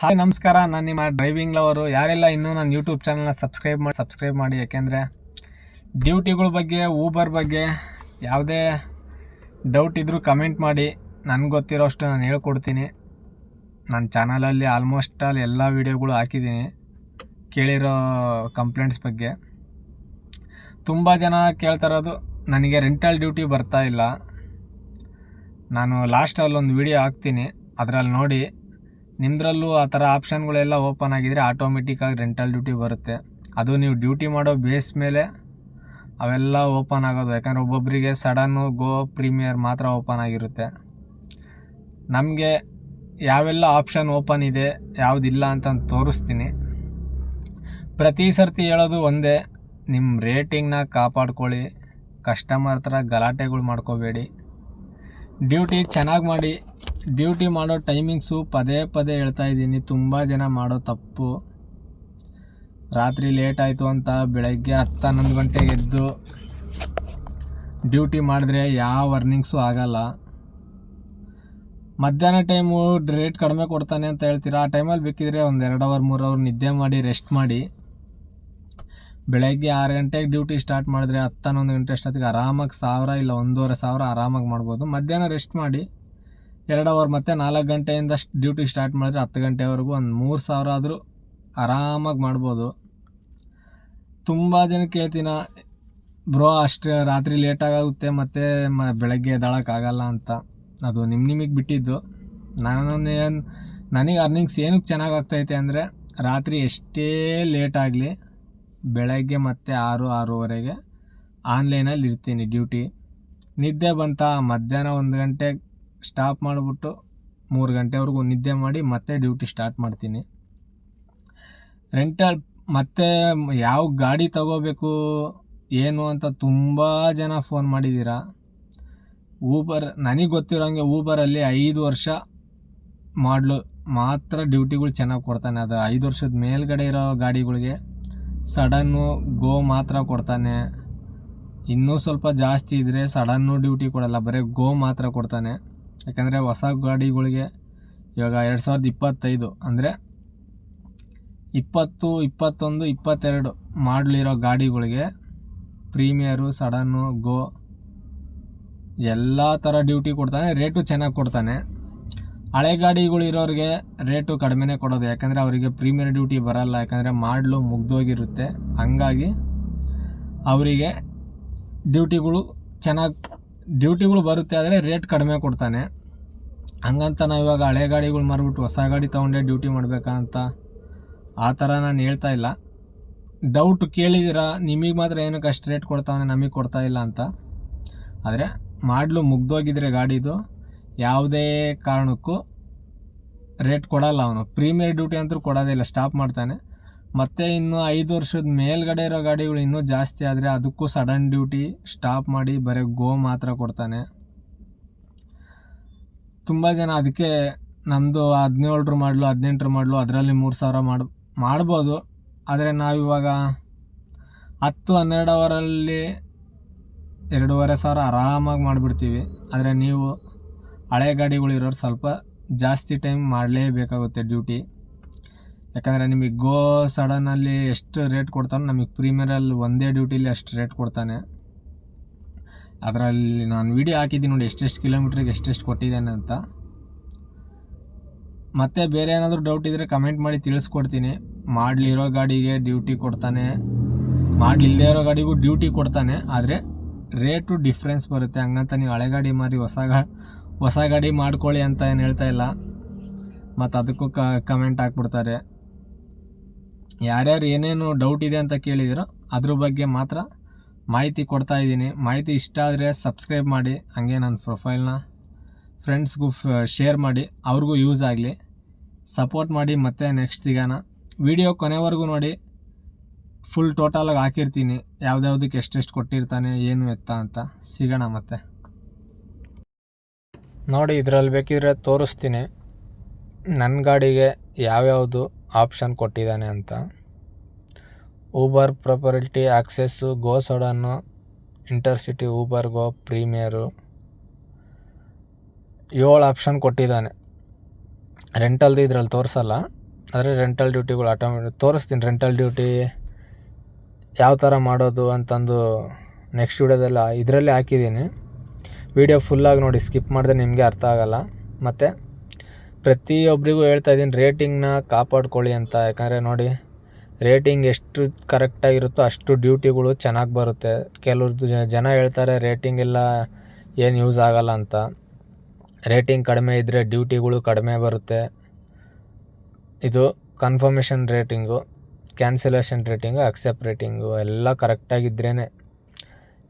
Hi ನಮಸ್ಕಾರ. ನಾನು ನಿಮ್ಮ ಡ್ರೈವಿಂಗ್ ಲವರು ಯಾರೆಲ್ಲ ಇನ್ನೂ ನನ್ನ ಯೂಟ್ಯೂಬ್ ಚಾನಲ್ನ ಸಬ್ಸ್ಕ್ರೈಬ್ ಮಾಡಿ ಸಬ್ಸ್ಕ್ರೈಬ್ ಮಾಡಿ, ಯಾಕೆಂದರೆ ಡ್ಯೂಟಿಗಳ ಬಗ್ಗೆ ಊಬರ್ ಬಗ್ಗೆ ಯಾವುದೇ ಡೌಟ್ ಇದ್ದರೂ ಕಮೆಂಟ್ ಮಾಡಿ. ನನಗೆ ಗೊತ್ತಿರೋಷ್ಟು ನಾನು ಹೇಳ್ಕೊಡ್ತೀನಿ. ನನ್ನ ಚಾನಲಲ್ಲಿ ಆಲ್ಮೋಸ್ಟ್ ಆಲ್ ಎಲ್ಲ ವೀಡಿಯೋಗಳು ಹಾಕಿದ್ದೀನಿ ಕೇಳಿರೋ ಕಂಪ್ಲೇಂಟ್ಸ್ ಬಗ್ಗೆ. ತುಂಬ ಜನ ಕೇಳ್ತಾ ಇರೋದು, ನನಗೆ ರೆಂಟಲ್ ಡ್ಯೂಟಿ ಬರ್ತಾ ಇಲ್ಲ. ನಾನು ಲಾಸ್ಟಲ್ಲಿ ಒಂದು ವಿಡಿಯೋ ಹಾಕ್ತೀನಿ. ಅದರಲ್ಲಿ ನೋಡಿ ನಿಮ್ಮದ್ರಲ್ಲೂ ಆ ಥರ ಆಪ್ಷನ್ಗಳೆಲ್ಲ ಓಪನ್ ಆಗಿದ್ರೆ ಆಟೋಮೆಟಿಕ್ಕಾಗಿ ರೆಂಟಲ್ ಡ್ಯೂಟಿ ಬರುತ್ತೆ. ಅದು ನೀವು ಡ್ಯೂಟಿ ಮಾಡೋ ಬೇಸ್ ಮೇಲೆ ಅವೆಲ್ಲ ಓಪನ್ ಆಗೋದು. ಯಾಕಂದರೆ ಒಬ್ಬೊಬ್ಬರಿಗೆ ಸಡನ್ನು ಗೋ ಪ್ರೀಮಿಯರ್ ಮಾತ್ರ ಓಪನ್ ಆಗಿರುತ್ತೆ. ನಮಗೆ ಯಾವೆಲ್ಲ ಆಪ್ಷನ್ ಓಪನ್ ಇದೆ, ಯಾವುದಿಲ್ಲ ಅಂತ ತೋರಿಸ್ತೀನಿ. ಪ್ರತಿ ಸರ್ತಿ ಹೇಳೋದು ಒಂದೇ ನಿಮ್ಮ ರೇಟಿಂಗ್ನ ಕಾಪಾಡ್ಕೊಳ್ಳಿ ಕಸ್ಟಮರ್ ಹತ್ರ ಗಲಾಟೆಗಳು ಮಾಡ್ಕೋಬೇಡಿ. ಡ್ಯೂಟಿ ಚೆನ್ನಾಗಿ ಮಾಡಿ ಡ್ಯೂಟಿ ಮಾಡೋ ಟೈಮಿಂಗ್ಸು ಪದೇ ಪದೇ ಹೇಳ್ತಾ ಇದ್ದೀನಿ. ತುಂಬ ಜನ ಮಾಡೋ ತಪ್ಪು. ರಾತ್ರಿ ಲೇಟ್ ಆಯಿತು ಅಂತ ಬೆಳಗ್ಗೆ ಹತ್ತು ಹನ್ನೊಂದು ಗಂಟೆಗೆ ಎದ್ದು ಡ್ಯೂಟಿ ಮಾಡಿದ್ರೆ ಯಾವ ಅರ್ನಿಂಗ್ಸು ಆಗಲ್ಲ. ಮಧ್ಯಾಹ್ನ ಟೈಮು ರೇಟ್ ಕಡಿಮೆ ಕೊಡ್ತಾನೆ ಅಂತ ಹೇಳ್ತೀರಾ? ಆ ಟೈಮಲ್ಲಿ ಬೇಕಿದ್ರೆ ಒಂದು ಎರಡು ಅವರ್, ಮೂರು ಅವರ್ ನಿದ್ದೆ ಮಾಡಿ, ರೆಸ್ಟ್ ಮಾಡಿ. ಬೆಳಗ್ಗೆ ಆರು ಗಂಟೆಗೆ ಡ್ಯೂಟಿ ಸ್ಟಾರ್ಟ್ ಮಾಡಿದ್ರೆ ಹತ್ತು ಹನ್ನೊಂದು ಗಂಟೆ ಅಷ್ಟೊತ್ತಿಗೆ ಆರಾಮಾಗಿ ಸಾವಿರ ಇಲ್ಲ ಒಂದೂವರೆ ಸಾವಿರ ಆರಾಮಾಗಿ ಮಾಡ್ಬೋದು. ಮಧ್ಯಾಹ್ನ ರೆಸ್ಟ್ ಮಾಡಿ. ಎರಡು ಅವರ್ ಮತ್ತೆ ನಾಲ್ಕು ಗಂಟೆಯಿಂದ ಡ್ಯೂಟಿ ಸ್ಟಾರ್ಟ್ ಮಾಡಿದ್ರೆ ಹತ್ತು ಗಂಟೆವರೆಗೂ ಒಂದು ಮೂರು ಸಾವಿರ ಆದರೂ ಆರಾಮಾಗಿ ಮಾಡ್ಬೋದು. ತುಂಬ ಜನ ಕೇಳ್ತೀನ, ಬ್ರೋ, ಅಷ್ಟು ರಾತ್ರಿ ಲೇಟಾಗುತ್ತೆ ಮತ್ತು ಮ, ಬೆಳಗ್ಗೆ ಎದ್ದಾಳಕ್ಕಾಗಲ್ಲ ಅಂತ. ಅದು ನಿಮ್ಮ ನಿಮಗೆ ಬಿಟ್ಟಿದ್ದು. ನಾನು ಏನು, ನನಗೆ ಅರ್ನಿಂಗ್ಸ್ ಏನಕ್ಕೆ ಚೆನ್ನಾಗಾಗ್ತೈತೆ ಅಂದರೆ ರಾತ್ರಿ ಎಷ್ಟೇ ಲೇಟಾಗಲಿ ಬೆಳಗ್ಗೆ ಮತ್ತೆ ಆರು, ಆರೂವರೆಗೆ ಆನ್ಲೈನಲ್ಲಿ ಇರ್ತೀನಿ ಡ್ಯೂಟಿ ನಿದ್ದೆ ಬಂತ, ಮಧ್ಯಾಹ್ನ ಒಂದು ಗಂಟೆಗೆ ಸ್ಟಾಪ್ ಮಾಡಿಬಿಟ್ಟು ಮೂರು ಗಂಟೆವರೆಗೂ ನಿದ್ದೆ ಮಾಡಿ ಮತ್ತೆ ಡ್ಯೂಟಿ ಸ್ಟಾರ್ಟ್ ಮಾಡ್ತೀನಿ. ರೆಂಟಲ್ ಮತ್ತೆ ಯಾವ ಗಾಡಿ ತಗೋಬೇಕು, ಏನು ಅಂತ ತುಂಬ ಜನ ಫೋನ್ ಮಾಡಿದ್ದೀರಾ ಊಬರ್ ನನಗೆ ಗೊತ್ತಿರೋಂಗೆ ಊಬರಲ್ಲಿ ಐದು ವರ್ಷ ಮಾಡಲು, ಮಾತ್ರ ಡ್ಯೂಟಿಗಳು ಚೆನ್ನಾಗಿ ಕೊಡ್ತಾನೆ. ಅದು ಐದು ವರ್ಷದ ಮೇಲ್ಗಡೆ ಇರೋ ಗಾಡಿಗಳಿಗೆ ಸಡನ್ನು ಗೋ ಮಾತ್ರ ಕೊಡ್ತಾನೆ. ಇನ್ನೂ ಸ್ವಲ್ಪ ಜಾಸ್ತಿ ಇದ್ದರೆ ಸಡನ್ನು ಡ್ಯೂಟಿ ಕೊಡಲ್ಲ, ಬರೀ ಗೋ ಮಾತ್ರ ಕೊಡ್ತಾನೆ. ಯಾಕಂದರೆ ಹೊಸ ಗಾಡಿಗಳಿಗೆ ಇವಾಗ ಎರಡು ಸಾವಿರದ ಇಪ್ಪತ್ತೈದು ಅಂದರೆ ಇಪ್ಪತ್ತು, ಇಪ್ಪತ್ತೊಂದು, ಇಪ್ಪತ್ತೆರಡು ಮಾಡಲಿರೋ ಗಾಡಿಗಳಿಗೆ ಪ್ರೀಮಿಯರು, ಸಡನ್ನು, ಗೋ ಎಲ್ಲ ಥರ ಡ್ಯೂಟಿ ಕೊಡ್ತಾನೆ, ರೇಟು ಚೆನ್ನಾಗಿ ಕೊಡ್ತಾನೆ. ಹಳೆ ಗಾಡಿಗಳು ಇರೋರಿಗೆ ರೇಟು ಕಡಿಮೆನೇ ಕೊಡೋದು, ಯಾಕಂದರೆ ಅವರಿಗೆ ಪ್ರೀಮಿಯರ್ ಡ್ಯೂಟಿ ಬರಲ್ಲ, ಯಾಕಂದರೆ ಮಾಡಲು ಮುಗ್ದೋಗಿರುತ್ತೆ. ಹಂಗಾಗಿ ಅವರಿಗೆ ಡ್ಯೂಟಿಗಳು ಚೆನ್ನಾಗಿ, ಡ್ಯೂಟಿಗಳು ಬರುತ್ತೆ, ಆದರೆ ರೇಟ್ ಕಡಿಮೆ ಕೊಡ್ತಾನೆ. ಹಂಗಂತ ನಾವು ಇವಾಗ ಹಳೆ ಗಾಡಿಗಳು ಮಾರ್ಬಿಟ್ಟು ಹೊಸ ಗಾಡಿ ತೊಗೊಂಡೆ ಡ್ಯೂಟಿ ಮಾಡಬೇಕಂತ ಆ ಥರ ನಾನು ಹೇಳ್ತಾ ಇಲ್ಲ. ಡೌಟ್ ಕೇಳಿದ್ದೀರಾ ನಿಮಗೆ ಮಾತ್ರ ಏನಕ್ಕೆ ಅಷ್ಟು ರೇಟ್ ಕೊಡ್ತಾವೆ ನಮಗೆ ಕೊಡ್ತಾ ಇಲ್ಲ ಅಂತ. ಆದರೆ ಮಾಡಲು ಮುಗ್ದೋಗಿದ್ರೆ ಗಾಡಿದು, ಯಾವುದೇ ಕಾರಣಕ್ಕೂ ರೇಟ್ ಕೊಡಲ್ಲ ಅವನು. ಪ್ರೀಮಿಯರ್ ಡ್ಯೂಟಿ ಅಂತೂ ಕೊಡೋದೇ ಇಲ್ಲ ಸ್ಟಾಪ್ ಮಾಡ್ತಾನೆ. ಮತ್ತು ಇನ್ನು ಐದು ವರ್ಷದ ಮೇಲ್ಗಡೆ ಇರೋ ಗಾಡಿಗಳು ಇನ್ನೂ ಜಾಸ್ತಿ ಆದರೆ ಅದಕ್ಕೂ ಸಡನ್ ಡ್ಯೂಟಿ ಸ್ಟಾಪ್ ಮಾಡಿ ಬರೀ ಗೋ ಮಾತ್ರ ಕೊಡ್ತಾನೆ. ತುಂಬ ಜನ ಅದಕ್ಕೆ ನಮ್ಮದು ಹದಿನೇಳರು ಮಾಡಲು, ಹದಿನೆಂಟರು ಮಾಡಲು, ಅದರಲ್ಲಿ ಮೂರು ಸಾವಿರ ಮಾಡಿ, ಮಾಡ್ಬೋದು. ಆದರೆ ನಾವಿವಾಗ ಹತ್ತು ಹನ್ನೆರಡು ಅವರಲ್ಲಿ ಎರಡೂವರೆ ಸಾವಿರ ಆರಾಮಾಗಿ ಮಾಡಿಬಿಡ್ತೀವಿ. ಆದರೆ ನೀವು ಹಳೆ ಗಾಡಿಗಳಿರೋರು ಸ್ವಲ್ಪ ಜಾಸ್ತಿ ಟೈಮ್ ಮಾಡಲೇಬೇಕಾಗುತ್ತೆ ಡ್ಯೂಟಿ. ಯಾಕಂದರೆ ನಿಮಗೆ ಗೋ ಸಡನ್ನಲ್ಲಿ ಎಷ್ಟು ರೇಟ್ ಕೊಡ್ತಾನೋ, ನಮಗೆ ಪ್ರೀಮಿಯರಲ್ಲಿ ಒಂದೇ ಡ್ಯೂಟಿಲಿ ಅಷ್ಟು ರೇಟ್ ಕೊಡ್ತಾನೆ. ಅದರಲ್ಲಿ ನಾನು ವಿಡಿಯೋ ಹಾಕಿದ್ದೀನಿ ನೋಡಿ ಎಷ್ಟೆಷ್ಟು ಕಿಲೋಮೀಟ್ರಿಗೆ ಎಷ್ಟೆಷ್ಟು ಕೊಟ್ಟಿದ್ದೇನೆ ಅಂತ ಮತ್ತೆ ಬೇರೆ ಏನಾದರೂ ಡೌಟ್ ಇದ್ದರೆ ಕಮೆಂಟ್ ಮಾಡಿ ತಿಳಿಸ್ಕೊಡ್ತೀನಿ. ಮಾಡಲಿರೋ ಗಾಡಿಗೆ ಡ್ಯೂಟಿ ಕೊಡ್ತಾನೆ. ಮಾಡಲಿಲ್ಲದೆ ಇರೋ ಗಾಡಿಗೂ ಡ್ಯೂಟಿ ಕೊಡ್ತಾನೆ. ಆದರೆ ರೇಟು ಡಿಫ್ರೆನ್ಸ್ ಬರುತ್ತೆ. ಹಂಗಂತ ನೀವು ಹಳೆ ಗಾಡಿ ಮಾರಿ, ಹೊಸ ಗಾ, ಹೊಸ ಗಾಡಿ ಮಾಡ್ಕೊಳ್ಳಿ ಅಂತ ಏನು ಹೇಳ್ತಾ ಇಲ್ಲ. ಮತ್ತು ಅದಕ್ಕೂ ಕ ಕಮೆಂಟ್ ಹಾಕ್ಬಿಡ್ತಾರೆ. ಯಾರ್ಯಾರು ಏನೇನು ಡೌಟ್ ಇದೆ ಅಂತ ಕೇಳಿದಿರೋ ಅದ್ರ ಬಗ್ಗೆ ಮಾತ್ರ ಮಾಹಿತಿ ಕೊಡ್ತಾ ಇದ್ದೀನಿ. ಮಾಹಿತಿ ಇಷ್ಟ ಆದರೆ ಸಬ್ಸ್ಕ್ರೈಬ್ ಮಾಡಿ, ಹಾಗೆ ನನ್ನ ಪ್ರೊಫೈಲ್ನ ಫ್ರೆಂಡ್ಸ್ಗೂ ಶೇರ್ ಮಾಡಿ, ಅವ್ರಿಗೂ ಯೂಸ್ ಆಗಲಿ. ಸಪೋರ್ಟ್ ಮಾಡಿ ಮತ್ತೆ ನೆಕ್ಸ್ಟ್ ಸಿಗೋಣ. ವಿಡಿಯೋ ಕೊನೆವರೆಗೂ ನೋಡಿ ಫುಲ್ ಟೋಟಲಾಗಿ ಹಾಕಿರ್ತೀನಿ. ಯಾವ್ದ್ಯಾವ್ದಕ್ಕೆ ಎಷ್ಟೆಷ್ಟು ಕೊಟ್ಟಿರ್ತಾನೆ, ಏನು ಎತ್ತ ಅಂತ ಸಿಗೋಣ ಮತ್ತೆ. ನೋಡಿ, ಇದರಲ್ಲಿ ಬೇಕಿದ್ರೆ ತೋರಿಸ್ತೀನಿ. ನನ್ನ ಗಾಡಿಗೆ ಯಾವ್ಯಾವುದು ಆಪ್ಷನ್ ಕೊಟ್ಟಿದ್ದಾನೆ ಅಂತ. Uber property access go sedan intercity Uber go premier ಏಳು ಆಪ್ಷನ್ ಕೊಟ್ಟಿದ್ದಾನೆ. ರೆಂಟಲ್ದು ಇದ್ರಲ್ಲಿ ತೋರಿಸಲ್ಲ, ಆದರೆ ರೆಂಟಲ್ ಡ್ಯೂಟಿಗಳು ಆಟೋಮೆಟಿಕ್ ತೋರಿಸ್ತೀನಿ. ರೆಂಟಲ್ ಡ್ಯೂಟಿ ಯಾವ ಥರ ಮಾಡೋದು ಅಂತಂದು ನೆಕ್ಸ್ಟ್ ವೀಡಿಯೋದಲ್ಲಿ ಇದರಲ್ಲೇ ಹಾಕಿದ್ದೀನಿ. ವಿಡಿಯೋ ಫುಲ್ಲಾಗಿ ನೋಡಿ ಸ್ಕಿಪ್ ಮಾಡಿದ್ರೆ ನಿಮಗೆ ಅರ್ಥ ಆಗಲ್ಲ. ಮತ್ತು ಪ್ರತಿಯೊಬ್ಬರಿಗೂ ಹೇಳ್ತಾ ಇದ್ದೀನಿ ರೇಟಿಂಗ್ನ ಕಾಪಾಡ್ಕೊಳ್ಳಿ ಅಂತ. ಯಾಕಂದರೆ ನೋಡಿ ರೇಟಿಂಗ್ ಎಷ್ಟು ಕರೆಕ್ಟಾಗಿರುತ್ತೋ ಅಷ್ಟು ಡ್ಯೂಟಿಗಳು ಚೆನ್ನಾಗಿ ಬರುತ್ತೆ. ಕೆಲವ್ರದ್ದು ಜನ ಹೇಳ್ತಾರೆ ರೇಟಿಂಗ್ ಇಲ್ಲ, ಏನು ಯೂಸ್ ಆಗಲ್ಲ ಅಂತ. ರೇಟಿಂಗ್ ಕಡಿಮೆ ಇದ್ದರೆ ಡ್ಯೂಟಿಗಳು ಕಡಿಮೆ ಬರುತ್ತೆ. ಇದು confirmation rating cancellation rating accept rating ಎಲ್ಲ ಕರೆಕ್ಟಾಗಿದ್ರೇ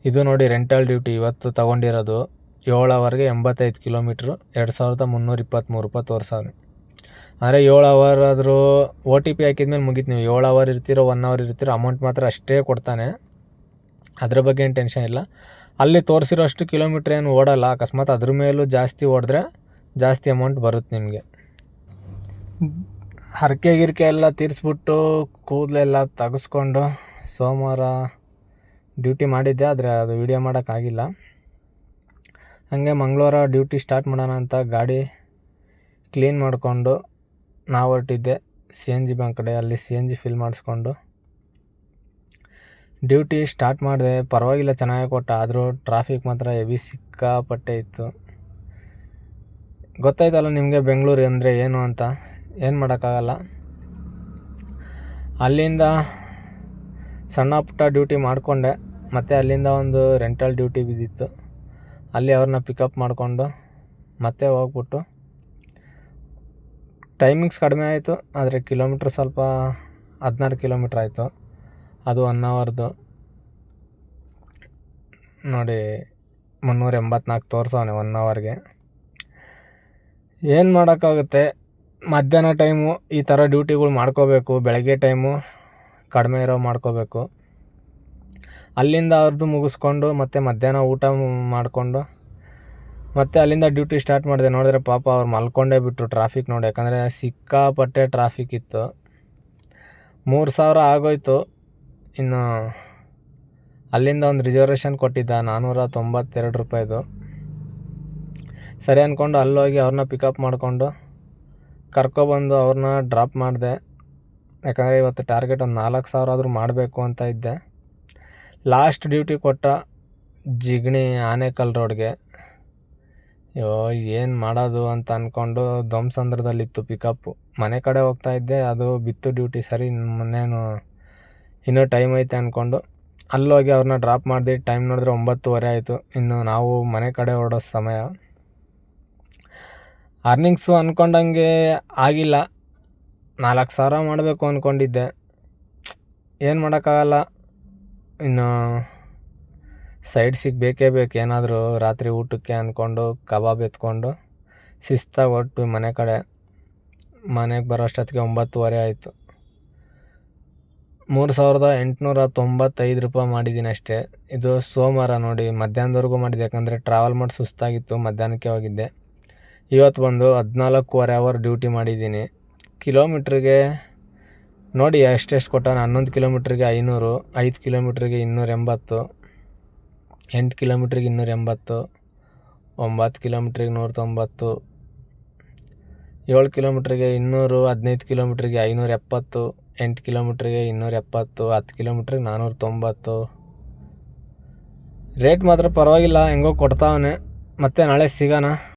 ಇದು ನೋಡಿ ರೆಂಟಲ್ ಡ್ಯೂಟಿ ಇವತ್ತು ತೊಗೊಂಡಿರೋದು ಏಳು ಅವರ್ಗೆ ಎಂಬತ್ತೈದು ಕಿಲೋಮೀಟ್ರು ಎರಡು ಸಾವಿರದ ಮುನ್ನೂರ ಇಪ್ಪತ್ತ್ಮೂರು ರೂಪಾಯಿ ತೋರಿಸವ್ರೆ ಅಂದರೆ ಏಳು ಅವರ್ ಆದರೂ ಒ ಟಿ ಪಿ ಹಾಕಿದ್ಮೇಲೆ ಮುಗೀತು ನೀವು. ಏಳು ಅವರ್ ಇರ್ತೀರೋ ಒನ್ ಅವರ್ ಇರ್ತೀರೋ ಅಮೌಂಟ್ ಮಾತ್ರ ಅಷ್ಟೇ ಕೊಡ್ತಾನೆ. ಅದ್ರ ಬಗ್ಗೆ ಏನು ಟೆನ್ಷನ್ ಇಲ್ಲ. ಅಲ್ಲಿ ತೋರಿಸಿರೋ ಅಷ್ಟು ಕಿಲೋಮೀಟ್ರ್ ಏನು ಓಡಲ್ಲ. ಅಕಸ್ಮಾತ್ ಅದ್ರ ಮೇಲೂ ಜಾಸ್ತಿ ಓಡಿದ್ರೆ ಜಾಸ್ತಿ ಅಮೌಂಟ್ ಬರುತ್ತೆ ನಿಮಗೆ. ಹರಕೆ ಗಿರ್ಕೆ ಎಲ್ಲ ತೀರಿಸ್ಬಿಟ್ಟು ಕೂದಲೆಲ್ಲ ತೆಗೆಸ್ಕೊಂಡು ಸೋಮವಾರ ಡ್ಯೂಟಿ ಮಾಡಿದ್ದೆ, ಆದರೆ ಅದು ವೀಡಿಯೋ ಮಾಡೋಕ್ಕಾಗಿಲ್ಲ ಹಾಗೆ ಮಂಗಳವಾರ ಡ್ಯೂಟಿ ಸ್ಟಾರ್ಟ್ ಮಾಡೋಣ ಅಂತ ಗಾಡಿ ಕ್ಲೀನ್ ಮಾಡಿಕೊಂಡು ನಾವು ಹೊರಟಿದ್ದೆ ಸಿ ಎನ್ ಜಿ ಬ್ಯಾಂಕ್ ಕಡೆ, ಅಲ್ಲಿ ಸಿ ಎನ್ ಜಿ ಫಿಲ್ ಮಾಡಿಸ್ಕೊಂಡು. ಡ್ಯೂಟಿ ಸ್ಟಾರ್ಟ್ ಮಾಡಿದೆ. ಪರವಾಗಿಲ್ಲ, ಚೆನ್ನಾಗೇ ಕೊಟ್ಟ. ಆದರೂ ಟ್ರಾಫಿಕ್ ಮಾತ್ರ ಹೆವಿ ಸಿಕ್ಕಾಪಟ್ಟೆ ಇತ್ತು. ಗೊತ್ತಾಯ್ತಲ್ಲ ನಿಮಗೆ ಬೆಂಗಳೂರು ಅಂದರೆ ಏನು ಅಂತ? ಏನು ಮಾಡೋಕ್ಕಾಗಲ್ಲ. ಅಲ್ಲಿಂದ ಸಣ್ಣ ಪುಟ್ಟ ಡ್ಯೂಟಿ ಮಾಡಿಕೊಂಡೆ. ಮತ್ತು ಅಲ್ಲಿಂದ ಒಂದು ರೆಂಟಲ್ ಡ್ಯೂಟಿ ಬಿದ್ದಿತ್ತು. ಅಲ್ಲಿ ಅವ್ರನ್ನ ಪಿಕಪ್ ಮಾಡಿಕೊಂಡು ಮತ್ತೆ ಹೋಗ್ಬಿಟ್ಟು ಟೈಮಿಂಗ್ಸ್ ಕಡಿಮೆ ಆಯಿತು, ಆದರೆ ಕಿಲೋಮೀಟ್ರ್ ಸ್ವಲ್ಪ ಹದಿನಾರು ಕಿಲೋಮೀಟ್ರ್ ಆಯಿತು. ಅದು ಒನ್ ಅವರ್ದು ನೋಡಿ, ಮುನ್ನೂರ ಎಂಬತ್ನಾಲ್ಕು ತೋರಿಸವನೆ ಒನ್ ಅವರ್ಗೆ ಏನು ಮಾಡೋಕ್ಕಾಗುತ್ತೆ? ಮಧ್ಯಾಹ್ನ ಟೈಮು, ಈ ಥರ ಡ್ಯೂಟಿಗಳು ಮಾಡ್ಕೋಬೇಕು, ಬೆಳಗ್ಗೆ ಟೈಮು ಕಡಿಮೆ ಇರೋ ಮಾಡ್ಕೋಬೇಕು. ಅಲ್ಲಿಂದ ಅವ್ರದ್ದು ಮುಗಿಸ್ಕೊಂಡು ಮತ್ತು ಮಧ್ಯಾಹ್ನ ಊಟ ಮಾಡಿಕೊಂಡು ಮತ್ತೆ ಅಲ್ಲಿಂದ ಡ್ಯೂಟಿ ಸ್ಟಾರ್ಟ್ ಮಾಡಿದೆ. ನೋಡಿದ್ರೆ ಪಾಪ ಅವ್ರು ಮಲ್ಕೊಂಡೇ ಬಿಟ್ಟರು ಟ್ರಾಫಿಕ್ ನೋಡಿ. ಯಾಕಂದರೆ ಸಿಕ್ಕಾಪಟ್ಟೆ ಟ್ರಾಫಿಕ್ ಇತ್ತು. ಮೂರು ಸಾವಿರ ಆಗೋಯ್ತು. ಇನ್ನು ಅಲ್ಲಿಂದ ಒಂದು ರಿಸರ್ವೇಷನ್ ಕೊಟ್ಟಿದ್ದ ನಾನ್ನೂರ ತೊಂಬತ್ತೆರಡು ರೂಪಾಯಿದು. ಸರಿ ಅಂದ್ಕೊಂಡು ಅಲ್ಲೋಗಿ ಅವ್ರನ್ನ ಪಿಕಪ್ ಮಾಡಿಕೊಂಡು ಕರ್ಕೊಬಂದು ಅವ್ರನ್ನ ಡ್ರಾಪ್ ಮಾಡಿದೆ. ಯಾಕಂದರೆ ಇವತ್ತು ಟಾರ್ಗೆಟ್ ಒಂದು ನಾಲ್ಕು ಸಾವಿರ ಆದರೂ ಮಾಡಬೇಕು ಅಂತ ಇದ್ದೆ. ಲಾಸ್ಟ್ ಡ್ಯೂಟಿ ಕೊಟ್ಟ ಜಿಗಣಿ ಆನೇಕಲ್ ರೋಡ್ಗೆ ಅಯ್ಯೋ, ಏನು ಮಾಡೋದು ಅಂತ ಅಂದ್ಕೊಂಡು ಧ್ವಂಸಂದ್ರದಲ್ಲಿತ್ತು ಪಿಕಪ್ಪು ಮನೆ ಕಡೆ ಹೋಗ್ತಾ ಇದ್ದೆ, ಅದು ಬಿತ್ತು ಡ್ಯೂಟಿ ಸರಿ ಮೊನ್ನೇನು ಇನ್ನೂ ಟೈಮ್ ಐತೆ ಅಂದ್ಕೊಂಡು ಅಲ್ಲೋಗಿ ಅವ್ರನ್ನ ಡ್ರಾಪ್ ಮಾಡಿದೆ ಟೈಮ್ ನೋಡಿದ್ರೆ ಒಂಬತ್ತುವರೆ ಆಯಿತು. ಇನ್ನು ನಾವು ಮನೆ ಕಡೆ ಹೊರಡೋ ಸಮಯ. ಅರ್ನಿಂಗ್ಸು ಅಂದ್ಕೊಂಡಂಗೆ ಆಗಿಲ್ಲ. ನಾಲ್ಕು ಸಾವಿರ ಮಾಡಬೇಕು ಅಂದ್ಕೊಂಡಿದ್ದೆ ಏನು ಮಾಡೋಕ್ಕಾಗಲ್ಲ. ಇನ್ನು ಸೈಡ್ಸಿಗೆ ಬೇಕೇ ಬೇಕು. ಏನಾದರೂ ರಾತ್ರಿ ಊಟಕ್ಕೆ ಅಂದ್ಕೊಂಡು, ಕಬಾಬ್ ಎತ್ಕೊಂಡು ಶಿಸ್ತಾಗಿ ಹೊರಟ್ವಿ ಮನೆ ಕಡೆ. ಮನೆಗೆ ಬರೋ ಅಷ್ಟೊತ್ತಿಗೆ ಒಂಬತ್ತುವರೆ ಆಯಿತು. ಮೂರು ಸಾವಿರದ ಎಂಟುನೂರ ತೊಂಬತ್ತೈದು ರೂಪಾಯಿ ಮಾಡಿದ್ದೀನಿ ಅಷ್ಟೇ. ಇದು ಸೋಮವಾರ ನೋಡಿ, ಮಧ್ಯಾಹ್ನದವರೆಗೂ ಮಾಡಿದ್ದೆ ಯಾಕಂದರೆ ಟ್ರಾವೆಲ್ ಮಾಡಿ ಸುಸ್ತಾಗಿತ್ತು, ಮಧ್ಯಾಹ್ನಕ್ಕೆ ಹೋಗಿದ್ದೆ. ಇವತ್ತು ಬಂದು ಹದಿನಾಲ್ಕೂವರೆ ಅವರ್ ಡ್ಯೂಟಿ ಮಾಡಿದ್ದೀನಿ ಕಿಲೋಮೀಟ್ರಿಗೆ ನೋಡಿ, ಎಷ್ಟೆಷ್ಟು ಕೊಟ್ಟಾನೆ? ಹನ್ನೊಂದು ಕಿಲೋಮೀಟ್ರಿಗೆ ಐನೂರು, ಐದು ಕಿಲೋಮೀಟ್ರಿಗೆ ಇನ್ನೂರ ಎಂಬತ್ತು. ಎಂಟು ಕಿಲೋಮೀಟ್ರಿಗೆ ಇನ್ನೂರ ಎಂಬತ್ತು ಒಂಬತ್ತು ಕಿಲೋಮೀಟ್ರಿಗೆ ನೂರ ತೊಂಬತ್ತು ಏಳು ಕಿಲೋಮೀಟ್ರಿಗೆ ಇನ್ನೂರು, ಹದಿನೈದು ಕಿಲೋಮೀಟ್ರಿಗೆ ಐನೂರ ಎಪ್ಪತ್ತು ಎಂಟು ಕಿಲೋಮೀಟ್ರಿಗೆ ಇನ್ನೂರ ಎಪ್ಪತ್ತು ಹತ್ತು ಕಿಲೋಮೀಟ್ರಿಗೆ ನಾನ್ನೂರ ತೊಂಬತ್ತು ರೇಟ್ ಮಾತ್ರ ಪರವಾಗಿಲ್ಲ, ಹೆಂಗೋ ಕೊಡ್ತಾವನೆ. ಮತ್ತೆ ನಾಳೆ ಸಿಗೋಣ.